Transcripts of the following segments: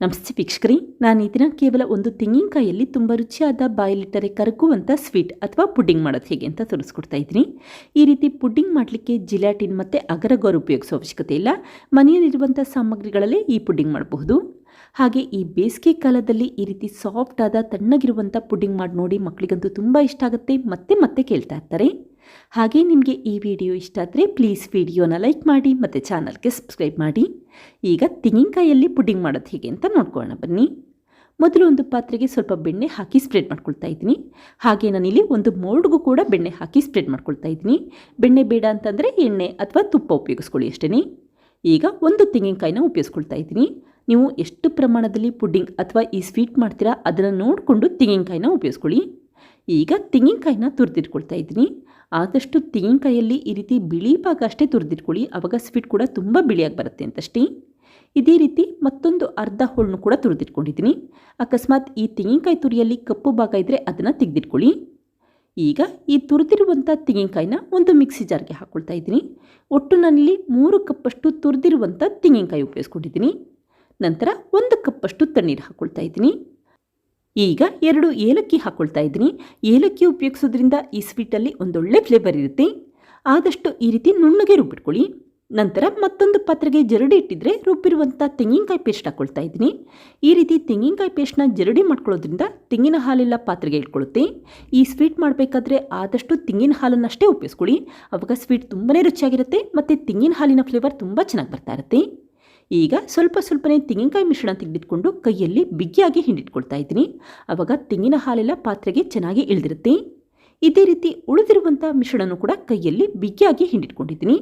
ನಮಸ್ತೆ ವೀಕ್ಷಕರಿ ನಾನು ಈ ದಿನ ಕೇವಲ ಒಂದು ತೆಂಗಿನಕಾಯಿಯಲ್ಲಿ ತುಂಬ ರುಚಿಯಾದ ಬಾಯಿಲಿಟ್ಟರೆ ಕರಗುವಂಥ ಸ್ವೀಟ್ ಅಥವಾ ಪುಡ್ಡಿಂಗ್ ಮಾಡೋದು ಹೇಗೆ ಅಂತ ತೋರಿಸ್ಕೊಡ್ತಾ ಇದ್ದೀನಿ. ಈ ರೀತಿ ಪುಡ್ಡಿಂಗ್ ಮಾಡಲಿಕ್ಕೆ ಜಿಲಾಟಿನ್ ಮತ್ತು ಅಗರಗೋರು ಉಪಯೋಗಿಸೋ ಅವಶ್ಯಕತೆ ಇಲ್ಲ. ಮನೆಯಲ್ಲಿರುವಂಥ ಸಾಮಗ್ರಿಗಳಲ್ಲೇ ಈ ಪುಡ್ಡಿಂಗ್ ಮಾಡಬಹುದು. ಹಾಗೆ ಈ ಬೇಸಿಗೆ ಕಾಲದಲ್ಲಿ ಈ ರೀತಿ ಸಾಫ್ಟ್ ಆದ ತಣ್ಣಗಿರುವಂಥ ಪುಡ್ಡಿಂಗ್ ಮಾಡಿ ನೋಡಿ ಮಕ್ಕಳಿಗಂತೂ ತುಂಬ ಇಷ್ಟ ಆಗುತ್ತೆ. ಮತ್ತೆ ಮತ್ತೆ ಕೇಳ್ತಾ ಇರ್ತಾರೆ. ಹಾಗೆ ನಿಮಗೆ ಈ ವಿಡಿಯೋ ಇಷ್ಟ ಆದರೆ ಪ್ಲೀಸ್ ವಿಡಿಯೋನ ಲೈಕ್ ಮಾಡಿ ಮತ್ತು ಚಾನಲ್ಗೆ ಸಬ್ಸ್ಕ್ರೈಬ್ ಮಾಡಿ. ಈಗ ತೆಂಗಿನಕಾಯಲ್ಲಿ ಪುಡ್ಡಿಂಗ್ ಮಾಡೋದು ಹೇಗೆ ಅಂತ ನೋಡ್ಕೊಳ್ಳೋಣ ಬನ್ನಿ. ಮೊದಲು ಒಂದು ಪಾತ್ರೆಗೆ ಸ್ವಲ್ಪ ಬೆಣ್ಣೆ ಹಾಕಿ ಸ್ಪ್ರೆಡ್ ಮಾಡ್ಕೊಳ್ತಾ ಇದ್ದೀನಿ. ಹಾಗೆ ನಾನಿಲ್ಲಿ ಒಂದು ಮೋಲ್ಡ್ಗೂ ಕೂಡ ಬೆಣ್ಣೆ ಹಾಕಿ ಸ್ಪ್ರೆಡ್ ಮಾಡ್ಕೊಳ್ತಾ ಇದ್ದೀನಿ. ಬೆಣ್ಣೆ ಬೇಡ ಅಂತಂದರೆ ಎಣ್ಣೆ ಅಥವಾ ತುಪ್ಪ ಉಪಯೋಗಿಸ್ಕೊಳ್ಳಿ ಅಷ್ಟೇ ಈಗ ಒಂದು ತೆಂಗಿನಕಾಯಿನ ಉಪಯೋಗಿಸ್ಕೊಳ್ತಾ ಇದ್ದೀನಿ. ನೀವು ಎಷ್ಟು ಪ್ರಮಾಣದಲ್ಲಿ ಪುಡ್ಡಿಂಗ್ ಅಥವಾ ಈ ಸ್ವೀಟ್ ಮಾಡ್ತೀರಾ ಅದನ್ನು ನೋಡಿಕೊಂಡು ತೆಂಗಿನಕಾಯಿನ ಉಪಯೋಗಿಸ್ಕೊಳ್ಳಿ. ಈಗ ತೆಂಗಿನಕಾಯಿನ ತುರಿದಿಟ್ಕೊಳ್ತಾ ಇದ್ದೀನಿ. ಆದಷ್ಟು ತೆಂಗಿನಕಾಯಲ್ಲಿ ಈ ರೀತಿ ಬಿಳಿ ಭಾಗ ಅಷ್ಟೇ ತುರಿದಿಟ್ಕೊಳ್ಳಿ. ಆವಾಗ ಸ್ವೀಟ್ ಕೂಡ ತುಂಬ ಬಿಳಿಯಾಗಿ ಬರುತ್ತೆ ಅಂತಷ್ಟೇ. ಇದೇ ರೀತಿ ಮತ್ತೊಂದು ಅರ್ಧ ಹೋಳನ್ನು ಕೂಡ ತುರಿದಿಟ್ಕೊಂಡಿದ್ದೀನಿ. ಅಕಸ್ಮಾತ್ ಈ ತೆಂಗಿನಕಾಯಿ ತುರಿಯಲ್ಲಿ ಕಪ್ಪು ಭಾಗ ಇದ್ದರೆ ಅದನ್ನು ತೆಗೆದಿಟ್ಕೊಳ್ಳಿ. ಈಗ ಈ ತುರಿದಿರುವಂಥ ತೆಂಗಿನಕಾಯಿನ ಒಂದು ಮಿಕ್ಸಿ ಜಾರ್ಗೆ ಹಾಕ್ಕೊಳ್ತಾ ಇದ್ದೀನಿ. ಒಟ್ಟು ನಾನಿಲ್ಲಿ ಮೂರು ಕಪ್ಪಷ್ಟು ತುರಿದಿರುವಂಥ ತೆಂಗಿನಕಾಯಿ ಉಪಯೋಗಿಸ್ಕೊಂಡಿದ್ದೀನಿ. ನಂತರ ಒಂದು ಕಪ್ಪಷ್ಟು ತಣ್ಣೀರು ಹಾಕ್ಕೊಳ್ತಾ ಇದ್ದೀನಿ. ಈಗ ಎರಡು ಏಲಕ್ಕಿ ಹಾಕ್ಕೊಳ್ತಾ ಇದ್ದೀನಿ. ಏಲಕ್ಕಿ ಉಪಯೋಗಿಸೋದ್ರಿಂದ ಈ ಸ್ವೀಟಲ್ಲಿ ಒಂದೊಳ್ಳೆ ಫ್ಲೇವರ್ ಇರುತ್ತೆ. ಆದಷ್ಟು ಈ ರೀತಿ ನುಣ್ಣಗೆ ರುಬ್ಬಿಟ್ಕೊಳ್ಳಿ. ನಂತರ ಮತ್ತೊಂದು ಪಾತ್ರೆಗೆ ಜರಡಿ ಇಟ್ಟಿದ್ರೆ ರುಬ್ಬಿರುವಂಥ ತೆಂಗಿನಕಾಯಿ ಪೇಸ್ಟ್ ಹಾಕ್ಕೊಳ್ತಾ ಇದ್ದೀನಿ. ಈ ರೀತಿ ತೆಂಗಿನಕಾಯಿ ಪೇಸ್ಟ್ನ ಜರಡಿ ಮಾಡ್ಕೊಳ್ಳೋದ್ರಿಂದ ತೆಂಗಿನ ಹಾಲೆಲ್ಲ ಪಾತ್ರೆಗೆ ಇಟ್ಕೊಳ್ಳುತ್ತೆ. ಈ ಸ್ವೀಟ್ ಮಾಡಬೇಕಾದ್ರೆ ಆದಷ್ಟು ತೆಂಗಿನ ಹಾಲನ್ನಷ್ಟೇ ಉಪಯೋಗಿಸ್ಕೊಳ್ಳಿ. ಅವಾಗ ಸ್ವೀಟ್ ತುಂಬಾ ರುಚಿಯಾಗಿರುತ್ತೆ, ಮತ್ತು ತೆಂಗಿನ ಹಾಲಿನ ಫ್ಲೇವರ್ ತುಂಬ ಚೆನ್ನಾಗಿ ಬರ್ತಾ ಇರುತ್ತೆ. ಈಗ ಸ್ವಲ್ಪ ಸ್ವಲ್ಪನೇ ತೆಂಗಿನಕಾಯಿ ಮಿಶ್ರಣ ತೆಗೆದಿಟ್ಕೊಂಡು ಕೈಯಲ್ಲಿ ಬಿಗಿಯಾಗಿ ಹಿಂಡಿಟ್ಕೊಳ್ತಾ ಇದ್ದೀನಿ. ಆವಾಗ ತೆಂಗಿನ ಹಾಲೆಲ್ಲ ಪಾತ್ರೆಗೆ ಚೆನ್ನಾಗಿ ಇಳಿದಿರುತ್ತೆ. ಇದೇ ರೀತಿ ಉಳಿದಿರುವಂಥ ಮಿಶ್ರಣನೂ ಕೂಡ ಕೈಯಲ್ಲಿ ಬಿಗಿಯಾಗಿ ಹಿಂಡಿಟ್ಕೊಂಡಿದ್ದೀನಿ.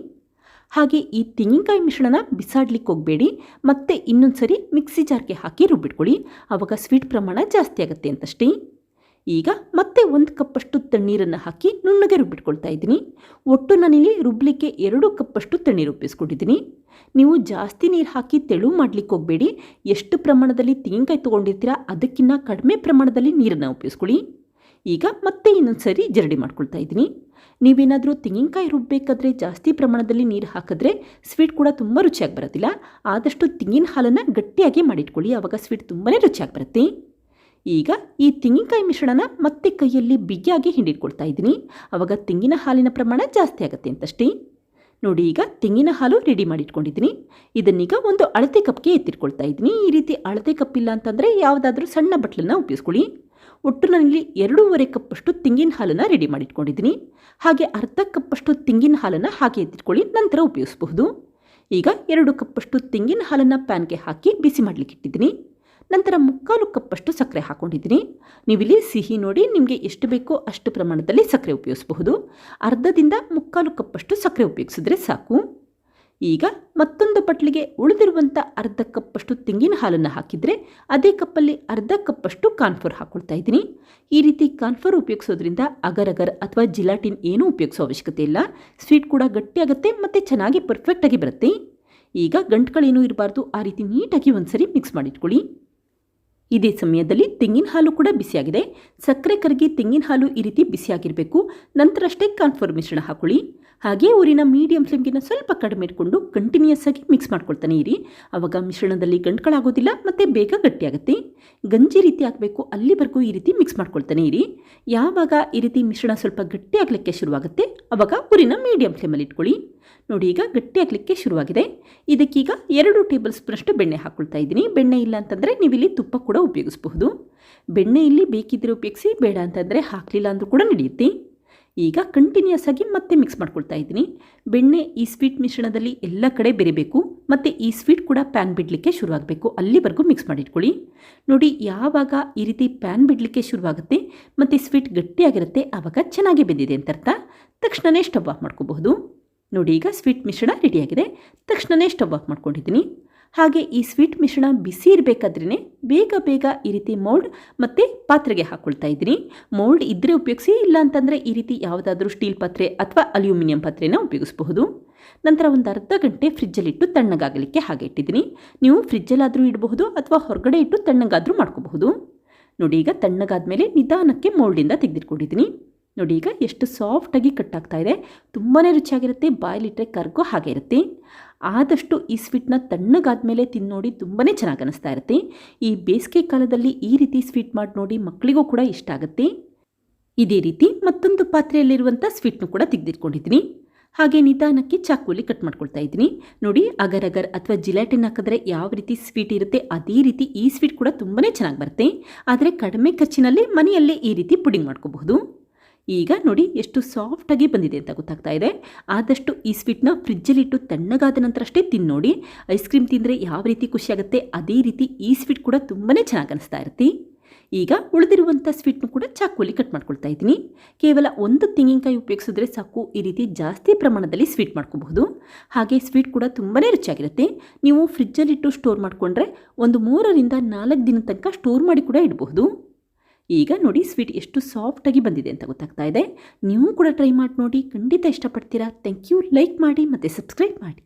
ಹಾಗೆ ಈ ತೆಂಗಿನಕಾಯಿ ಮಿಶ್ರಣನ ಬಿಸಾಡ್ಲಿಕ್ಕೆ ಹೋಗಬೇಡಿ. ಮತ್ತೆ ಇನ್ನೊಂದು ಸರಿ ಮಿಕ್ಸಿ ಜಾರ್ಗೆ ಹಾಕಿ ರುಬ್ಬಿಟ್ಕೊಳ್ಳಿ. ಆವಾಗ ಸ್ವೀಟ್ ಪ್ರಮಾಣ ಜಾಸ್ತಿ ಆಗುತ್ತೆ ಅಂತಷ್ಟೇ. ಈಗ ಮತ್ತೆ ಒಂದು ಕಪ್ಪಷ್ಟು ತಣ್ಣೀರನ್ನು ಹಾಕಿ ನುಣ್ಣಗೆ ರುಬ್ಬಿಟ್ಕೊಳ್ತಾ ಇದ್ದೀನಿ. ಒಟ್ಟು ನಾನಿಲ್ಲಿ ರುಬ್ಬಲಿಕ್ಕೆ ಎರಡು ಕಪ್ಪಷ್ಟು ತಣ್ಣೀರು ರುಬ್ಬಿಸ್ಕೊಂಡಿದ್ದೀನಿ ನೀವು ಜಾಸ್ತಿ ನೀರು ಹಾಕಿ ತೆಳು ಮಾಡಲಿಕ್ಕೆ ಹೋಗಬೇಡಿ. ಎಷ್ಟು ಪ್ರಮಾಣದಲ್ಲಿ ತೆಂಗಿನಕಾಯಿ ತೊಗೊಂಡಿರ್ತೀರಾ ಅದಕ್ಕಿಂತ ಕಡಿಮೆ ಪ್ರಮಾಣದಲ್ಲಿ ನೀರನ್ನು ಉಪ್ಪಿಸ್ಕೊಳ್ಳಿ. ಈಗ ಮತ್ತೆ ಇನ್ನೊಂದು ಸರಿ ಜರಡಿ ಮಾಡ್ಕೊಳ್ತಾ ಇದ್ದೀನಿ. ನೀವೇನಾದರೂ ತೆಂಗಿನಕಾಯಿ ರುಬ್ಬಬೇಕಾದ್ರೆ ಜಾಸ್ತಿ ಪ್ರಮಾಣದಲ್ಲಿ ನೀರು ಹಾಕಿದ್ರೆ ಸ್ವೀಟ್ ಕೂಡ ತುಂಬ ರುಚಿಯಾಗಿ ಬರೋದಿಲ್ಲ ಆದಷ್ಟು ತೆಂಗಿನ ಹಾಲನ್ನು ಗಟ್ಟಿಯಾಗಿ ಮಾಡಿಟ್ಕೊಳ್ಳಿ. ಆವಾಗ ಸ್ವೀಟ್ ತುಂಬಾ ರುಚಿಯಾಗಿ ಬರುತ್ತೆ. ಈಗ ಈ ತೆಂಗಿನಕಾಯಿ ಮಿಶ್ರಣನ ಮತ್ತೆ ಕೈಯಲ್ಲಿ ಬಿಗಿಯಾಗಿ ಹಿಂಡಿಟ್ಕೊಳ್ತಾ ಇದ್ದೀನಿ. ಆವಾಗ ತೆಂಗಿನ ಹಾಲಿನ ಪ್ರಮಾಣ ಜಾಸ್ತಿ ಆಗುತ್ತೆ ಅಂತಷ್ಟೇ. ನೋಡಿ, ಈಗ ತೆಂಗಿನ ಹಾಲು ರೆಡಿ ಮಾಡಿಟ್ಕೊಂಡಿದ್ದೀನಿ. ಇದನ್ನೀಗ ಒಂದು ಅಳತೆ ಕಪ್ಗೆ ಎತ್ತಿಟ್ಕೊಳ್ತಾ ಇದ್ದೀನಿ. ಈ ರೀತಿ ಅಳತೆ ಕಪ್ ಇಲ್ಲ ಅಂತಂದರೆ ಯಾವುದಾದ್ರೂ ಸಣ್ಣ ಬಟ್ಲನ್ನು ಉಪಯೋಗಿಸ್ಕೊಳ್ಳಿ. ಒಟ್ಟು ನನಗೆ ಎರಡೂವರೆ ಕಪ್ಪಷ್ಟು ತೆಂಗಿನ ಹಾಲನ್ನು ರೆಡಿ ಮಾಡಿಟ್ಕೊಂಡಿದ್ದೀನಿ. ಹಾಗೆ ಅರ್ಧ ಕಪ್ಪಷ್ಟು ತೆಂಗಿನ ಹಾಲನ್ನು ಹಾಗೆ ಎತ್ತಿಟ್ಕೊಳ್ಳಿ, ನಂತರ ಉಪಯೋಗಿಸಬಹುದು. ಈಗ ಎರಡು ಕಪ್ಪಷ್ಟು ತೆಂಗಿನ ಹಾಲನ್ನು ಪ್ಯಾನ್ಗೆ ಹಾಕಿ ಬಿಸಿ ಮಾಡಲಿಕ್ಕೆ ಇಟ್ಟಿದ್ದೀನಿ ನಂತರ ಮುಕ್ಕಾಲು ಕಪ್ಪಷ್ಟು ಸಕ್ಕರೆ ಹಾಕ್ಕೊಂಡಿದ್ದೀನಿ ನೀವಿಲ್ಲಿ ಸಿಹಿ ನೋಡಿ ನಿಮಗೆ ಎಷ್ಟು ಬೇಕೋ ಅಷ್ಟು ಪ್ರಮಾಣದಲ್ಲಿ ಸಕ್ಕರೆ ಉಪಯೋಗಿಸಬಹುದು. ಅರ್ಧದಿಂದ ಮುಕ್ಕಾಲು ಕಪ್ಪಷ್ಟು ಸಕ್ಕರೆ ಉಪಯೋಗಿಸಿದ್ರೆ ಸಾಕು. ಈಗ ಮತ್ತೊಂದು ಬಟ್ಲಿಗೆ ಉಳಿದಿರುವಂಥ ಅರ್ಧ ಕಪ್ಪಷ್ಟು ತೆಂಗಿನ ಹಾಲನ್ನು ಹಾಕಿದರೆ ಅದೇ ಕಪ್ಪಲ್ಲಿ ಅರ್ಧ ಕಪ್ಪಷ್ಟು ಕಾನ್ಫರ್ ಹಾಕ್ಕೊಳ್ತಾ ಇದ್ದೀನಿ. ಈ ರೀತಿ ಕಾನ್ಫರ್ ಉಪಯೋಗಿಸೋದ್ರಿಂದ ಅಗರ್ ಅಗರ್ ಅಥವಾ ಜಿಲಾಟಿನ್ ಏನೂ ಉಪಯೋಗಿಸೋ ಅವಶ್ಯಕತೆ ಇಲ್ಲ. ಸ್ವೀಟ್ ಕೂಡ ಗಟ್ಟಿಯಾಗುತ್ತೆ ಮತ್ತು ಚೆನ್ನಾಗಿ ಪರ್ಫೆಕ್ಟಾಗಿ ಬರುತ್ತೆ. ಈಗ ಗಂಟುಗಳೇನೂ ಇರಬಾರ್ದು. ಆ ರೀತಿ ನೀಟಾಗಿ ಒಂದ್ಸರಿ ಮಿಕ್ಸ್ ಮಾಡಿಟ್ಕೊಳ್ಳಿ. ಇದೇ ಸಮಯದಲ್ಲಿ ತೆಂಗಿನ ಹಾಲು ಕೂಡ ಬಿಸಿಯಾಗಿದೆ. ಸಕ್ಕರೆ ಕರಗಿ ತೆಂಗಿನ ಹಾಲು ಈ ರೀತಿ ಬಿಸಿಯಾಗಿರಬೇಕು. ನಂತರ ಅಷ್ಟೇ ಹಾಕೊಳ್ಳಿ. ಹಾಗೆ ಊರಿನ ಮೀಡಿಯಂ ಫ್ಲೇಮ್ಗಿನ ಸ್ವಲ್ಪ ಕಡಿಮೆ ಇಟ್ಕೊಂಡು ಕಂಟಿನ್ಯೂಸ್ ಆಗಿ ಮಿಕ್ಸ್ ಮಾಡ್ಕೊಳ್ತಾನೆ ಇರಿ. ಆವಾಗ ಮಿಶ್ರಣದಲ್ಲಿ ಗಂಟ್ಗಳಾಗೋದಿಲ್ಲ ಮತ್ತು ಬೇಗ ಗಟ್ಟಿಯಾಗುತ್ತೆ. ಗಂಜಿ ರೀತಿ ಹಾಕಬೇಕು, ಅಲ್ಲಿವರೆಗೂ ಈ ರೀತಿ ಮಿಕ್ಸ್ ಮಾಡ್ಕೊಳ್ತಾನೆ ಇರಿ. ಯಾವಾಗ ಈ ರೀತಿ ಮಿಶ್ರಣ ಸ್ವಲ್ಪ ಗಟ್ಟಿ ಆಗಲಿಕ್ಕೆ ಶುರುವಾಗುತ್ತೆ ಆವಾಗ ಊರಿನ ಮೀಡಿಯಂ ಫ್ಲೇಮಲ್ಲಿ ಇಟ್ಕೊಳ್ಳಿ. ನೋಡಿ ಈಗ ಗಟ್ಟಿ ಆಗಲಿಕ್ಕೆ ಶುರುವಾಗಿದೆ. ಇದಕ್ಕೀಗ ಎರಡು ಟೇಬಲ್ ಸ್ಪೂನಷ್ಟು ಬೆಣ್ಣೆ ಹಾಕ್ಕೊಳ್ತಾ ಇದ್ದೀನಿ. ಬೆಣ್ಣೆ ಇಲ್ಲ ಅಂತಂದರೆ ನೀವಿಲ್ಲಿ ತುಪ್ಪ ಕೂಡ ಉಪಯೋಗಿಸಬಹುದು. ಬೆಣ್ಣೆ ಇಲ್ಲಿ ಬೇಕಿದ್ದರೆ ಉಪಯೋಗಿಸಿ, ಬೇಡ ಅಂತಂದರೆ ಹಾಕಲಿಲ್ಲ ಅಂದರೂ ಕೂಡ ನಡೆಯುತ್ತೆ. ಈಗ ಕಂಟಿನ್ಯೂಸ್ ಆಗಿ ಮತ್ತೆ ಮಿಕ್ಸ್ ಮಾಡ್ಕೊಳ್ತಾ ಇದ್ದೀನಿ. ಬೆಣ್ಣೆ ಈ ಸ್ವೀಟ್ ಮಿಶ್ರಣದಲ್ಲಿ ಎಲ್ಲ ಕಡೆ ಬೆರಿಬೇಕು. ಮತ್ತು ಈ ಸ್ವೀಟ್ ಕೂಡ ಪ್ಯಾನ್ ಬಿಡಲಿಕ್ಕೆ ಶುರುವಾಗಬೇಕು. ಅಲ್ಲಿವರೆಗೂ ಮಿಕ್ಸ್ ಮಾಡಿಟ್ಕೊಳ್ಳಿ. ನೋಡಿ, ಯಾವಾಗ ಈ ರೀತಿ ಪ್ಯಾನ್ ಬಿಡಲಿಕ್ಕೆ ಶುರುವಾಗುತ್ತೆ, ಮತ್ತು ಸ್ವೀಟ್ ಗಟ್ಟಿಯಾಗಿರುತ್ತೆ ಆವಾಗ ಚೆನ್ನಾಗಿ ಬೆಂದಿದೆ ಅಂತ ಅರ್ಥ. ತಕ್ಷಣವೇ ಸ್ಟವ್ ಆಫ್ ಮಾಡ್ಕೋಬಹುದು. ನೋಡಿ, ಈಗ ಸ್ವೀಟ್ ಮಿಶ್ರಣ ರೆಡಿಯಾಗಿದೆ ತಕ್ಷಣವೇ ಸ್ಟವ್ ಆಫ್ ಮಾಡ್ಕೊಂಡಿದ್ದೀನಿ. ಹಾಗೆ ಈ ಸ್ವೀಟ್ ಮಿಶ್ರಣ ಬಿಸಿ ಇರಬೇಕಾದ್ರೇ ಬೇಗ ಬೇಗ ಈ ರೀತಿ ಮೋಲ್ಡ್ ಮತ್ತು ಪಾತ್ರೆಗೆ ಹಾಕ್ಕೊಳ್ತಾ ಇದ್ದೀನಿ ಮೋಲ್ಡ್ ಇದ್ದರೆ ಉಪಯೋಗಿಸಿ ಇಲ್ಲ ಅಂತಂದರೆ ಈ ರೀತಿ ಯಾವುದಾದ್ರೂ ಸ್ಟೀಲ್ ಪಾತ್ರೆ ಅಥವಾ ಅಲ್ಯೂಮಿನಿಯಂ ಪಾತ್ರೆನ ಉಪಯೋಗಿಸಬಹುದು. ನಂತರ ಒಂದು ಅರ್ಧ ಗಂಟೆ ಫ್ರಿಜ್ಜಲ್ಲಿಟ್ಟು ತಣ್ಣಗಾಗಲಿಕ್ಕೆ ಹಾಗೆ ಇಟ್ಟಿದ್ದೀನಿ. ನೀವು ಫ್ರಿಜ್ಜಲ್ಲಾದರೂ ಇಡಬಹುದು ಅಥವಾ ಹೊರಗಡೆ ಇಟ್ಟು ತಣ್ಣಗಾದರೂ ಮಾಡ್ಕೋಬಹುದು. ನೋಡಿ, ಈಗ ತಣ್ಣಗಾದ ಮೇಲೆ ನಿಧಾನಕ್ಕೆ ಮೋಲ್ಡಿಂದ ತೆಗೆದಿಟ್ಕೊಂಡಿದ್ದೀನಿ. ನೋಡಿ ಈಗ ಎಷ್ಟು ಸಾಫ್ಟಾಗಿ ಕಟ್ ಆಗ್ತಾ ಇದೆ. ತುಂಬಾ ರುಚಿಯಾಗಿರುತ್ತೆ ಬಾಯಲ್ಲಿಟ್ಟರೆ ಕರ್ಗೋ ಹಾಗೆ ಇರುತ್ತೆ. ಆದಷ್ಟು ಈ ಸ್ವೀಟ್ನ ತಣ್ಣಗಾದ ಮೇಲೆ ತಿಂದು ನೋಡಿ ತುಂಬಾ ಚೆನ್ನಾಗಿ ಅನಿಸ್ತಾ ಇರುತ್ತೆ. ಈ ಬೇಸಿಗೆ ಕಾಲದಲ್ಲಿ ಈ ರೀತಿ ಸ್ವೀಟ್ ಮಾಡಿ ನೋಡಿ ಮಕ್ಕಳಿಗೂ ಕೂಡ ಇಷ್ಟ ಆಗುತ್ತೆ. ಇದೇ ರೀತಿ ಮತ್ತೊಂದು ಪಾತ್ರೆಯಲ್ಲಿರುವಂಥ ಸ್ವೀಟ್ನು ಕೂಡ ತೆಗೆದಿಟ್ಕೊಂಡಿದ್ದೀನಿ. ಹಾಗೆ ನಿಧಾನಕ್ಕೆ ಚಾಕುಲಿ ಕಟ್ ಮಾಡ್ಕೊಳ್ತಾ ಇದ್ದೀನಿ. ನೋಡಿ ಅಗರ್ ಅಗರ್ ಅಥವಾ ಜಿಲಾಟಿನ್ ಹಾಕಿದ್ರೆ ಯಾವ ರೀತಿ ಸ್ವೀಟ್ ಇರುತ್ತೆ, ಅದೇ ರೀತಿ ಈ ಸ್ವೀಟ್ ಕೂಡ ತುಂಬಾ ಚೆನ್ನಾಗಿ ಬರುತ್ತೆ. ಆದರೆ ಕಡಿಮೆ ಖರ್ಚಿನಲ್ಲಿ ಮನೆಯಲ್ಲೇ ಈ ರೀತಿ ಪುಡಿಂಗ್ ಮಾಡ್ಕೋಬಹುದು. ಈಗ ನೋಡಿ ಎಷ್ಟು ಸಾಫ್ಟಾಗಿ ಬಂದಿದೆ ಅಂತ ಗೊತ್ತಾಗ್ತಾ ಇದೆ. ಆದಷ್ಟು ಈ ಸ್ವೀಟ್ನ ಫ್ರಿಜ್ಜಲ್ಲಿಟ್ಟು ತಣ್ಣಗಾದ ನಂತರ ಅಷ್ಟೇ ತಿನ್ನೋಡಿ ನೋಡಿ. ಐಸ್ ಕ್ರೀಮ್ ತಿಂದರೆ ಯಾವ ರೀತಿ ಖುಷಿಯಾಗುತ್ತೆ ಅದೇ ರೀತಿ ಈ ಸ್ವೀಟ್ ಕೂಡ ತುಂಬಾ ಚೆನ್ನಾಗಿ ಅನಿಸ್ತಾ ಇರುತ್ತೆ. ಈಗ ಉಳಿದಿರುವಂಥ ಸ್ವೀಟ್ನು ಕೂಡ ಚಾಕುಲಿ ಕಟ್ ಮಾಡ್ಕೊಳ್ತಾ ಇದ್ದೀನಿ. ಕೇವಲ ಒಂದು ತೆಂಗಿನಕಾಯಿ ಉಪಯೋಗಿಸಿದ್ರೆ ಸಾಕು, ಈ ರೀತಿ ಜಾಸ್ತಿ ಪ್ರಮಾಣದಲ್ಲಿ ಸ್ವೀಟ್ ಮಾಡ್ಕೋಬಹುದು. ಹಾಗೆ ಸ್ವೀಟ್ ಕೂಡ ತುಂಬಾ ರುಚಿಯಾಗಿರುತ್ತೆ. ನೀವು ಫ್ರಿಜ್ಜಲ್ಲಿಟ್ಟು ಸ್ಟೋರ್ ಮಾಡಿಕೊಂಡ್ರೆ ಒಂದು ಮೂರರಿಂದ ನಾಲ್ಕು ದಿನ ತನಕ ಸ್ಟೋರ್ ಮಾಡಿ ಕೂಡ ಇಡಬಹುದು. ಈಗ ನೋಡಿ ಸ್ವೀಟ್ ಎಷ್ಟು ಸಾಫ್ಟಾಗಿ ಬಂದಿದೆ ಅಂತ ಗೊತ್ತಾಗ್ತಾ ಇದೆ. ನೀವು ಕೂಡ ಟ್ರೈ ಮಾಡಿ ನೋಡಿ ಖಂಡಿತ ಇಷ್ಟಪಡ್ತೀರಾ. ಥ್ಯಾಂಕ್ ಯು ಲೈಕ್ ಮಾಡಿ ಮತ್ತು ಸಬ್ಸ್ಕ್ರೈಬ್ ಮಾಡಿ.